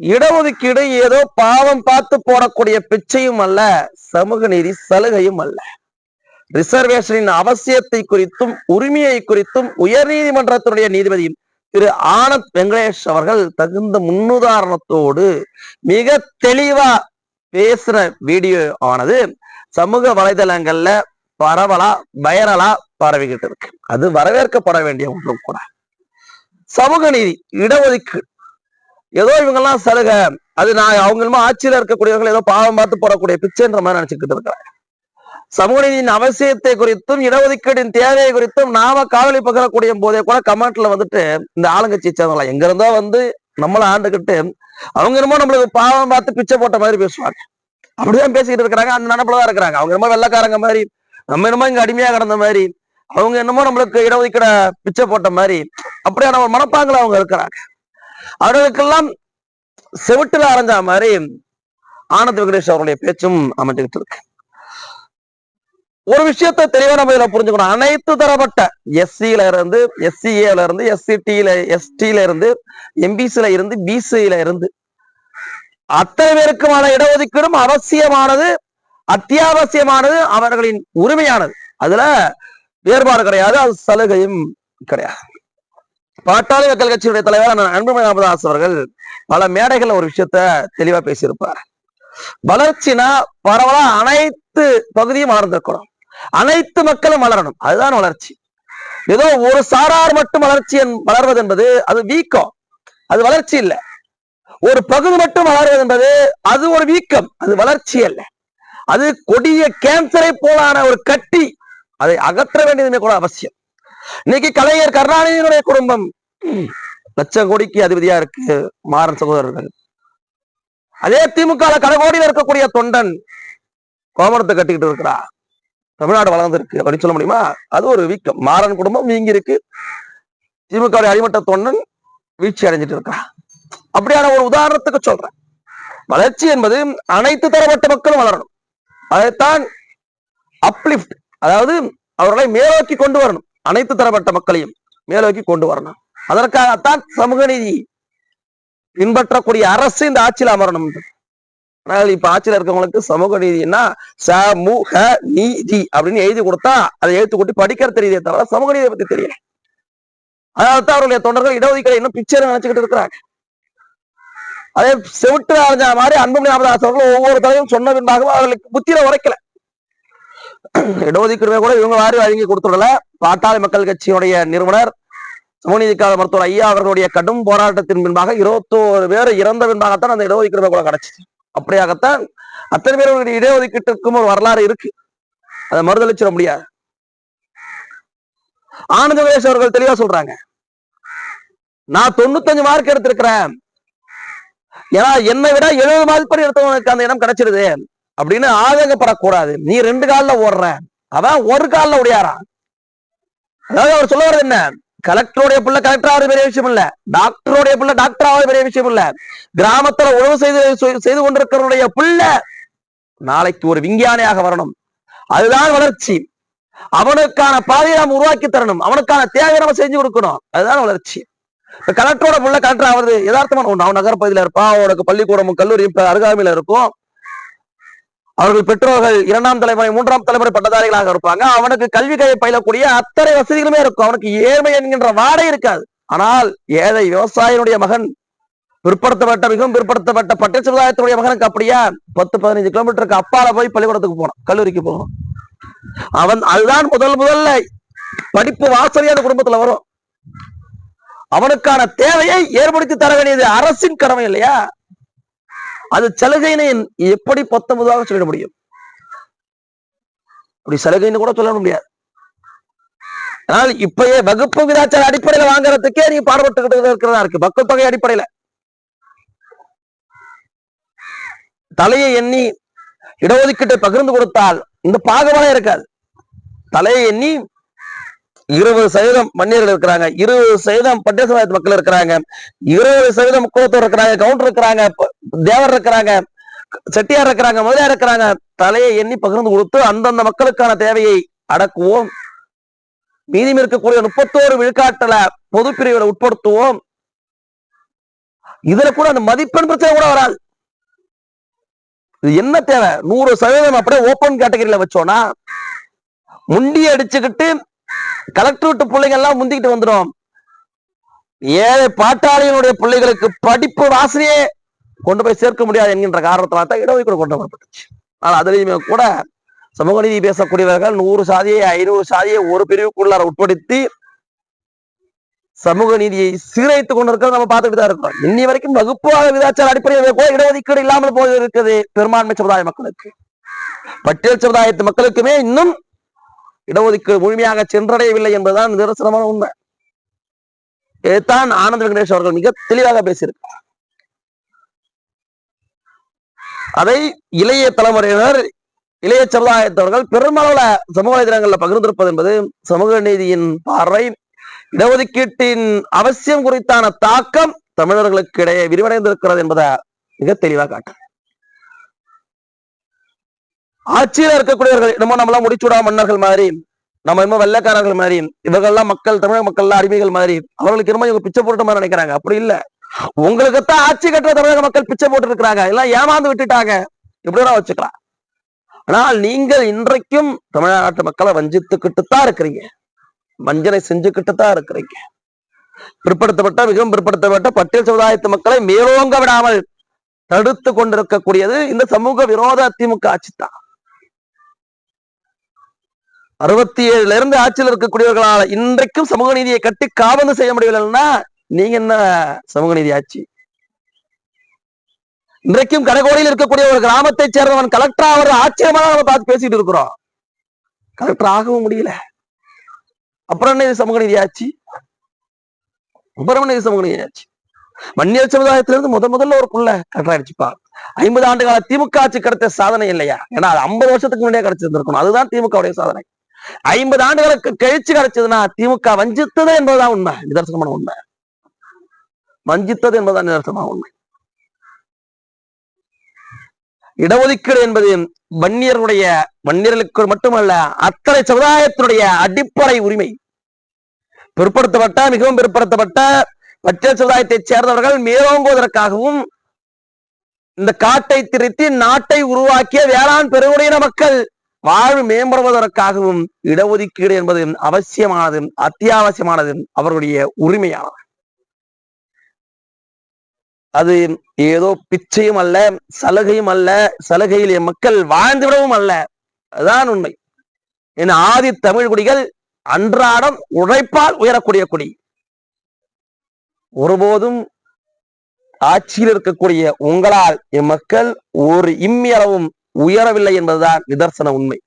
இடஒதுக்கீடு ஏதோ பாவம் பார்த்து போடக்கூடிய பிச்சையும் அல்ல சமூக நீதி சலுகையும் அல்ல. ரிசர்வேஷனின் அவசியத்தை குறித்தும் உரிமையை குறித்தும் உயர்நீதிமன்றத்தினுடைய நீதிபதி திரு ஆனந்த் வெங்கடேஷ் அவர்கள் தகுந்த முன்னுதாரணத்தோடு மிக தெளிவா பேசுற வீடியோ ஆனது சமூக வலைதளங்கள்ல பரவலா வைரலா பரவிக்கிட்டு இருக்கு. அது வரவேற்கப்பட வேண்டிய ஒன்றும் கூட. சமூக நீதி இடஒதுக்கீடு. ஏதோ இவங்கெல்லாம் சலுகை. அது நான் அவங்க ஆட்சியில இருக்கக்கூடியவர்கள் ஏதோ பாவம் பார்த்து போடக்கூடிய பிச்சைன்ற மாதிரி நினைச்சுக்கிட்டு இருக்கிறாங்க. சமூக நீதியின் அவசியத்தை குறித்தும் இடஒதுக்கீடின் தேவையை குறித்தும் நாம காவலி பகிரக்கூடிய போதே கூட கமெண்ட்ல வந்துட்டு இந்த ஆளுங்கட்சி சேர்ந்தவங்களா எங்க இருந்தோ வந்து நம்மள ஆண்டுகிட்டு அவங்க என்னமோ நம்மளுக்கு பாவம் பார்த்து பிச்சை போட்ட மாதிரி பேசுவாங்க. அப்படிதான் பேசிக்கிட்டு இருக்கிறாங்க. அந்த நினப்புலதான் இருக்கிறாங்க. அவங்க என்னமோ வெள்ளக்காரங்க மாதிரி நம்ம என்னமோ இங்க அடிமையா கிடந்த மாதிரி அவங்க என்னமோ நம்மளுக்கு இடஒதுக்கீட பிச்சை போட்ட மாதிரி அப்படியான ஒரு மனப்பாங்களை அவங்க இருக்கிறாங்க. அவர்களுக்கெல்லாம் செவிட்டுல அரைஞ்ச மாதிரி ஆனந்த் வெங்கடேஷ் அவருடைய பேச்சும் அமைஞ்சுக்கிட்டு இருக்கு ஒரு விஷயத்தை தெளிவா நம்ம இதுல புரிஞ்சுக்கணும். அனைத்து தரப்பட்ட எஸ்சியில இருந்து எஸ்சிஏல இருந்து எஸ்சிடியில எஸ்டில இருந்து எம்பிசில இருந்து பிசியில இருந்து அத்தனை பேருக்குமான இடஒதுக்கீடும் அவசியமானது அத்தியாவசியமானது அவர்களின் உரிமையானது. அதுல வேறுபாடு கிடையாது அது சலுகையும் கிடையாது. பாட்டாளி மக்கள் கட்சியுடைய தலைவர் அன்புமணி ராமதாஸ் அவர்கள் பல மேடைகள்ல ஒரு விஷயத்த தெளிவா பேசியிருப்பார். வளர்ச்சினா பரவலா அனைத்து பகுதியும் வளர்ந்திருக்கணும். அனைத்து மக்களும் வளரணும். அதுதான் வளர்ச்சி. ஏதோ ஒரு சாரார் மட்டும் வளர்ச்சி வளர்வது என்பது அது வீக்கம். அது வளர்ச்சி இல்ல. ஒரு பகுதி மட்டும் வளர்வது என்பது அது ஒரு வீக்கம். அது வளர்ச்சி அல்ல. அது கொடிய கேன்சரை போலான ஒரு கட்டி அதை அகற்ற வேண்டியதுமே கூட அவசியம். இன்னைக்கு கலைஞர் கருணாநிதியினுடைய குடும்பம். லட்சம் கோடிக்கு அதிபதியா இருக்கு மாறன் சகோதரர்கள். அதே திமுக ல கடகோடியில் இருக்கக்கூடிய தொண்டன் கோமரத்தை கட்டிக்கிட்டு இருக்கிறா. தமிழ்நாடு வளர்ந்துருக்கு. அப்படின்னு சொல்ல முடியுமா? அது ஒரு வீக்கம். மாறன் குடும்பம் வீங்கி இருக்கு. திமுக அடிமட்ட தொண்டன் வீழ்ச்சி அடைஞ்சிட்டு இருக்கா. அப்படியான ஒரு உதாரணத்துக்கு சொல்றேன். வளர்ச்சி என்பது அனைத்து தரப்பட்ட மக்களும் வளரணும். அதைத்தான் அப்லிப்ட் அதாவது அவர்களை மேலோக்கி கொண்டு வரணும். அனைத்து தரப்பட்ட மக்களையும் மேலோக்கி கொண்டு வரணும். அதற்காகத்தான் சமூக நீதி பின்பற்றக்கூடிய அரசு இந்த ஆட்சியில் அமரணும். ஆனால் இப்ப ஆட்சியில் இருக்கவங்களுக்கு சமூக நீதினா சமூக நீதி அப்படின்னு எழுதி கொடுத்தா அதை எழுத்து கூட்டி படிக்கிற தெரியுதே தவிர சமூக நீதியை பத்தி தெரியல. அதனால்தான் அவருடைய தொண்டர்கள் இடஒதுக்கீடு இன்னும் பிக்சர் நினைச்சுக்கிட்டு இருக்கிறாங்க. அதே செவிட்டு அரைஞ்ச மாதிரி அன்புமணி ராமதாஸ் அவர்கள் ஒவ்வொரு தலையும் சொன்ன பின்பாகவும் அவர்களுக்கு புத்தியில உரைக்கல. இடஒதுக்கீடுமே கூட இவங்க வாரி வழங்கி கொடுத்துடல. பாட்டாளி மக்கள் கட்சியுடைய நிறுவனர் சமூகநீதிக்காக மருத்துவர் ஐயா அவர்களுடைய கடும் போராட்டத்தின் பின்பாக இருபத்தோரு பேர் இறந்த பின்பாகத்தான் அந்த இடஒதுக்கீடுமே கூட கிடைச்சிச்சு அப்படியாகத்தான் அத்தனை பேர் இடஒதுக்கீட்டுக்கும் ஒரு வரலாறு இருக்கு. அதை மறுதளிச்சிட முடியாது. ஆனந்த கணேஷ் அவர்கள் தெளிவா சொல்றாங்க. நான் தொண்ணூத்தஞ்சு மார்க் எடுத்திருக்கிறேன். ஏன்னா என்னை விட எழுபது மதிப்பெண் எடுத்தவனுக்கு அந்த இடம் கிடைச்சிருது. அப்படின்னு ஆதங்கப்படக்கூடாது நீ ரெண்டு காலில் ஓடுற. அவன் ஒரு காலில் ஓடியாரான் அதாவது அவர் சொல்ல வர்றது என்ன? கலெக்டருடைய பிள்ளை கலெக்டர் ஆவது பெரிய விஷயம் இல்ல. டாக்டருடைய பிள்ளை டாக்டர் ஆவது பெரிய விஷயம் இல்ல. கிராமத்துல உழவு செய்து செய்து கொண்டிருக்கிறவருடைய பிள்ளை நாளைக்கு ஒரு விஞ்ஞானியாக வரணும். அதுதான் வளர்ச்சி. அவனுக்கான பாதையை நாம் உருவாக்கி தரணும். அவனுக்கான தேவை நம்ம செஞ்சு கொடுக்கணும். அதுதான் வளர்ச்சி. இப்ப கலெக்டரோட பிள்ளை கலெக்டர் ஆகுறது யதார்த்தமான ஒன்று அவன் நகரப்பகுதியில இருப்பான். அவனுக்கு பள்ளிக்கூடமும் கல்லூரியும் இப்ப அருகாமையில இருக்கும். அவர்கள் பெற்றோர்கள் இரண்டாம் தலைமுறை மூன்றாம் தலைமுறை பட்டதாரிகளாக இருப்பாங்க. அவனுக்கு கல்வி கையை பயிலக்கூடிய அத்தனை வசதிகளுமே இருக்கும். அவனுக்கு ஏழ்மை என்கின்ற வாடை இருக்காது. ஆனால் ஏழை விவசாயினுடைய மகன் பிற்படுத்தப்பட்ட மிகவும் பிற்படுத்தப்பட்ட பட்டியல் சமுதாயத்தினுடைய மகனுக்கு அப்படியா? பத்து பதினஞ்சு கிலோமீட்டருக்கு அப்பால போய் பள்ளிக்கூடத்துக்கு போகணும் கல்லூரிக்கு போகணும் அவன் அதுதான் முதல் முதல்ல படிப்பு வாசனையான குடும்பத்துல வரும். அவனுக்கான தேவையை ஏற்படுத்தி தர வேண்டியது அரசின் கடமை இல்லையா? அது சலுகைன்னு எப்படி பத்தொன்பதாக சொல்லிட முடியும்? அப்படி சலுகைன்னு கூட சொல்ல முடியாது. ஆனால் இப்பயே வகுப்பு விதாச்சார அடிப்படையில வாங்குறதுக்கே நீ பாடுபட்டுக்கிட்டு இருக்கிறதா இருக்கு. மக்கள் தொகை அடிப்படையில. தலையை எண்ணி இடஒதுக்கீட்டை பகிர்ந்து கொடுத்தால் இந்த பாகுபாடே இருக்காது. தலையை எண்ணி இருபது சதவீதம் மன்னியர்கள் இருக்கிறாங்க. இருபது சதவீதம் பட்டிய சமுதாயத்து மக்கள் இருக்கிறாங்க. இருபது சதவீதம் முக்குவத்தூர் இருக்கிறாங்க கவுண்டர் இருக்கிறாங்க தேவர் இருக்கிறாங்க செட்டியார் இருக்கிறாங்க முதலியார் இருக்கிறாங்க. தலையை எண்ணி பகிர்ந்து கொடுத்து அந்தந்த மக்களுக்கான தேவையை அடக்குவோம். மீதி இருக்கக்கூடிய முப்பத்தோரு விழுக்காட்டுல பொது பிரிவுகளை உட்படுத்துவோம். இதுல கூட அந்த மதிப்பெண் பிரச்சனை கூட வராது. இது என்ன தேவை? நூறு சதவீதம் அப்படியே ஓப்பன் கேட்டகரியில வச்சோம்னா முண்டி அடிச்சுக்கிட்டு கலெக்டர் விட்டு பிள்ளைங்க எல்லாம் முந்திக்கிட்டு வந்துடும் ஏழை பாட்டாளியினுடைய பிள்ளைகளுக்கு படிப்பு வாசனையே கொண்டு போய் சேர்க்க முடியாது என்கின்ற காரணத்தினால தான் இடஒதுக்கீடு கொண்டு வரப்பட்டுச்சு ஆனால் அதுலேயுமே கூட சமூக நீதி பேசக்கூடியவர்கள் நூறு சாதியை ஐநூறு சாதியை ஒரு பிரிவுக்குள்ளார உட்படுத்தி சமூக நீதியை சீரழித்துக் கொண்டிருக்கிறது நம்ம பார்த்துட்டு தான் இருக்கிறோம். இன்னி வரைக்கும் வகுப்பாக விதாச்சார அடிப்படையில் கூட இடஒதுக்கீடு இல்லாமல் போய் இருக்குது பெரும்பான்மை சமுதாய மக்களுக்கு. பட்டியல் சமுதாயத்து மக்களுக்குமே இன்னும் இடஒதுக்கீடு முழுமையாக சென்றடையவில்லை என்பதுதான் நிதர்சனமான உண்மை. இதைத்தான் ஆனந்த வெங்கடேஷ் அவர்கள் மிக தெளிவாக பேசியிருக்கார் அதை இளைய தலைமுறையினர் இளைய சமுதாயத்தவர்கள் பெருமளவுல சமூக வலைதளங்கள்ல பகிர்ந்திருப்பது என்பது சமூக நீதியின் பார்வை. இடஒதுக்கீட்டின் அவசியம் குறித்தான தாக்கம் தமிழர்களுக்கு இடையே விரிவடைந்திருக்கிறது என்பதை மிக தெளிவாக காட்டு ஆட்சியில இருக்கக்கூடியவர்கள் நம்ம நம்மளாம் முடிச்சுடா மன்னர்கள் மாதிரி நம்ம என்னமோ வெள்ளைக்காரர்கள் மாதிரி இவர்கள்லாம் மக்கள் தமிழக மக்கள் அடிமைகள் மாதிரி அவர்களுக்கு என்னமோ இவங்க பிச்சை போட்டு மாதிரி நினைக்கிறாங்க. அப்படி இல்ல. உங்களுக்குத்தான் ஆட்சி கட்டுற தமிழக மக்கள் பிச்சை போட்டு இருக்கிறாங்க எல்லாம் ஏமாந்து விட்டுட்டாங்க. இப்படிதான் வச்சுக்கலாம். ஆனால் நீங்கள் இன்றைக்கும் தமிழ்நாட்டு மக்களை வஞ்சித்துக்கிட்டு தான் இருக்கிறீங்க. வஞ்சனை செஞ்சுக்கிட்டு தான் இருக்கிறீங்க. பிற்படுத்தப்பட்ட மிகவும் பிற்படுத்தப்பட்ட பட்டியல் சமுதாயத்து மக்களை மேலோங்க விடாமல் தடுத்து கொண்டிருக்கக்கூடியது இந்த சமூக விரோத அதிமுக ஆட்சி தான் அறுபத்தி ஏழுல இருந்து ஆட்சியில் இருக்கக்கூடியவர்களால இன்றைக்கும் சமூக நீதியை கட்டி காபந்து செய்ய முடியவில்லைன்னா நீங்க என்ன சமூக நீதி ஆட்சி? இன்றைக்கும் கடகோடியில் இருக்கக்கூடிய ஒரு கிராமத்தை சேர்ந்தவன் கலெக்டர் ஆகிற ஆச்சரியமா நம்ம பார்த்து பேசிட்டு இருக்கிறோம். கலெக்டர் ஆகவும் முடியல. அப்புறம் என்ன இது சமூக நீதி ஆட்சி? அப்புறம் என்ன இது சமூக நீதி ஆட்சி? வன்னியர் சமுதாயத்திலிருந்து முத முதல்ல ஒரு புள்ள கலெக்டர் ஆயிடுச்சுப்பா ஐம்பது ஆண்டு கால திமுக ஆட்சி கிடைத்த சாதனை இல்லையா? ஏன்னா அது ஐம்பது வருஷத்துக்கு முன்னாடியே கிடைச்சிருந்திருக்கணும். அதுதான் திமுகவுடைய சாதனை. ஐம்பது ஆண்டுகளுக்கு கழிச்சு கிடைச்சதுன்னா திமுக வஞ்சித்தது என்பதுதான் உண்மை. நிதர்சனமான உண்மை. வஞ்சித்தது என்பதுதான் நிதர்சனமான உண்மை. இடஒதுக்கீடு என்பது வன்னியர்களுடைய வன்னியர்களுக்கு மட்டுமல்ல அத்தனை சமுதாயத்தினுடைய அடிப்படை உரிமை. பிற்படுத்தப்பட்ட மிகவும் பிற்படுத்தப்பட்ட பட்டியல் சமுதாயத்தைச் சேர்ந்தவர்கள் மேலோங்குவதற்காகவும் இந்த காட்டை திருத்தி நாட்டை உருவாக்கிய வேளாண் பெருவுடைய மக்கள் வாழ்வு மேம்படுவதற்காகவும் இடஒதுக்கீடு என்பது அவசியமானது அத்தியாவசியமானது அவர்களுடைய உரிமையானது அது ஏதோ பிச்சையும் அல்ல சலுகையும் அல்ல சலுகையில் என் மக்கள் வாழ்ந்துவிடவும் அல்ல. அதுதான் உண்மை. என் ஆதி தமிழ் குடிகள் அன்றாடம் உழைப்பால் உயரக்கூடிய குடி. ஒருபோதும் ஆட்சியில் இருக்கக்கூடிய உங்களால் என் மக்கள் ஒரு இம்மி அளவும் உயரவில்லை என்பதுதான் நிதர்சன உண்மை.